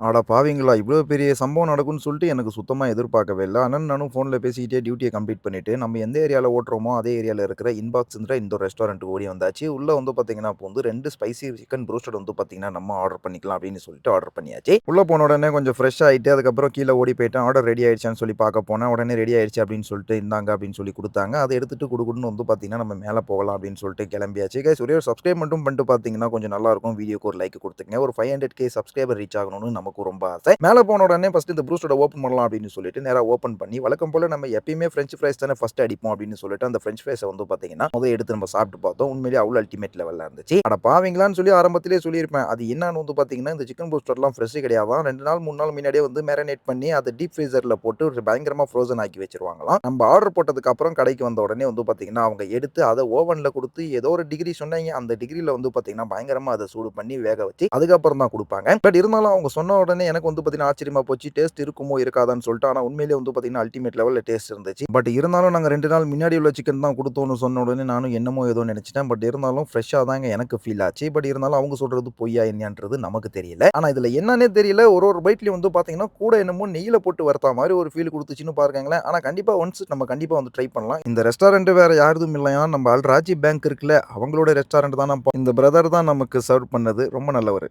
அட பாவிங்களா! இவ்ளோ பெரிய சம்பவம் நடக்கும்னு சொல்லிட்டு எனக்கு சுத்தமா எதிர்பார்க்கவே இல்ல. ஆனால் நானும் ஃபோன்ல பேசிக்கிட்டே டியூட்டிய கம்ப்ளீட் பண்ணிட்டு, நம்ம எந்த ஏரியால ஓட்டுறோமோ, அதே ஏரியால இருக்கிற இன்பாக்ஸ்ன்ற இந்த ரெஸ்டாரண்ட்டுக்கு ஓடி வந்தாச்சு. உள்ள வந்து பார்த்தீங்கன்னா, இப்போ வந்து 2 ஸ்பைசி சிக்கன் ப்ரோஸ்டட் வந்து பார்த்தீங்கன்னா, நம்ம ஆர்டர் பண்ணிக்கலாம் அப்படின்னு சொல்லிட்டு ஆர்டர் பண்ணியாச்சு. உள்ள போன உடனே கொஞ்சம் ஃப்ரெஷ் ஆயிட்டு, அதுக்கப்புறம் கீழ ஓடி போயிட்டேன். ஆர்டர் ரெடி ஆயிடுச்சான்னு சொல்லி பார்க்க போனேன். உடனே ரெடி ஆயிடுச்சு அப்படின்னு சொல்லிட்டு, இந்தாங்க அப்படின்னு சொல்லி குடுத்தாங்க. அத எடுத்துட்டு குடுகுடுன்னு வந்து பார்த்தீங்கன்னா, நம்ம மேல போகலாம் அப்படின்னு சொல்லிட்டு கிளம்பியாச்சு. கைஸ் ஒரே ஒரு சப்ஸ்கிரைப் மட்டும் பண்ணிட்டு பார்த்தீங்கன்னா, கொஞ்சம் நல்லாருக்கும். வீடியோக்கு ஒரு லைக் குடுத்துக்கங்க. ஒரு 500k சப்ஸ்கிரைபர் ரீச் ஆகணும்னு நம்ம நமக்கு ரொம்ப ஆசை. மேலே போன உடனே ஃபர்ஸ்ட் இந்த ப்ரூஸ்டோட ஓப்பன் பண்ணலாம் அப்படின்னு சொல்லிட்டு நேராக ஓப்பன் பண்ணி வழக்கம் போல நம்ம எப்பயுமே ஃப்ரெஞ்ச் ஃப்ரைஸ் தானே ஃபர்ஸ்ட் அடிப்போம் அப்படின்னு சொல்லிட்டு அந்த ஃப்ரெஞ்ச் ஃப்ரைஸை வந்து பார்த்தீங்கன்னா முதல் எடுத்து நம்ம சாப்பிட்டு பார்த்தோம். உண்மையிலேயே அவ்வளோ அல்டிமேட் லெவலில் இருந்துச்சு. அட பாவீங்களான்னு சொல்லி ஆரம்பத்திலே சொல்லியிருப்பேன். அது என்னன்னு வந்து பார்த்தீங்கன்னா இந்த சிக்கன் ப்ரூஸ்டர்லாம் ஃப்ரெஷ் கிடையாதான் ரெண்டு நாள் மூணு நாள் முன்னாடியே வந்து மேரினேட் பண்ணி அதை டீப் ஃப்ரீசரில் போட்டு ஒரு பயங்கரமாக ஃப்ரோசன் ஆக்கி வச்சிருவாங்களாம். நம்ம ஆர்டர் போட்டதுக்கு அப்புறம் கடைக்கு வந்த உடனே வந்து பார்த்தீங்கன்னா அவங்க எடுத்து அதை ஓவனில் கொடுத்து ஏதோ ஒரு டிகிரி சொன்னாங்க. அந்த டிகிரியில் வந்து பார்த்தீங்கன்னா பயங்கரமாக அதை சூடு பண்ணி வேக வச்சு அதுக்கப்புறம் தான் கொடுப்பாங்க. பட் இருந்தாலும் அவங்க சொன்ன உடனே எனக்கு வந்து பார்த்தீங்கன்னா ஆச்சரியமா போச்சு. டேஸ்ட் இருக்குமோ இருக்காதான்னு சொல்லிட்டு. ஆனால் உண்மையிலேயே வந்து பார்த்தீங்கன்னா அல்டிமேட் லெவலில் டேஸ்ட் இருந்துச்சு. பட் இருந்தாலும் நாங்கள் ரெண்டு நாள் முன்னாடி உள்ள சிக்கன் தான் கொடுத்தோன்னு சொன்ன உடனே நானும் என்னமோ ஏதோ நினச்சிட்டேன். பட் இருந்தாலும் ஃப்ரெஷ்ஷாக தாங்க எனக்கு ஃபீல் ஆச்சு. பட் இருந்தாலும் அவங்க சொல்கிறது பொய்யா என்னன்றது நமக்கு தெரியல. ஆனால் இதில் என்னன்னே தெரியல. ஒரு ஒரு பைட்லேயும் வந்து பார்த்தீங்கன்னா கூட என்னமோ நெய்யில் போட்டு வரத்தா மாதிரி ஒரு ஃபீல் கொடுத்துச்சுன்னு பாருங்களேன். ஆனால் கண்டிப்பாக ஒன்ஸ் நம்ம கண்டிப்பாக வந்து ட்ரை பண்ணலாம். இந்த ரெஸ்டாரண்ட் வேறு யாரும் இல்லையா? நம்ம அல்ராஜி பேங்க் இருக்குல்ல. அவங்களோட ரெஸ்டாரண்ட் தான் இந்த பிரதர் தான் நமக்கு சர்வ் பண்ணது. ரொம்ப நல்லவர்.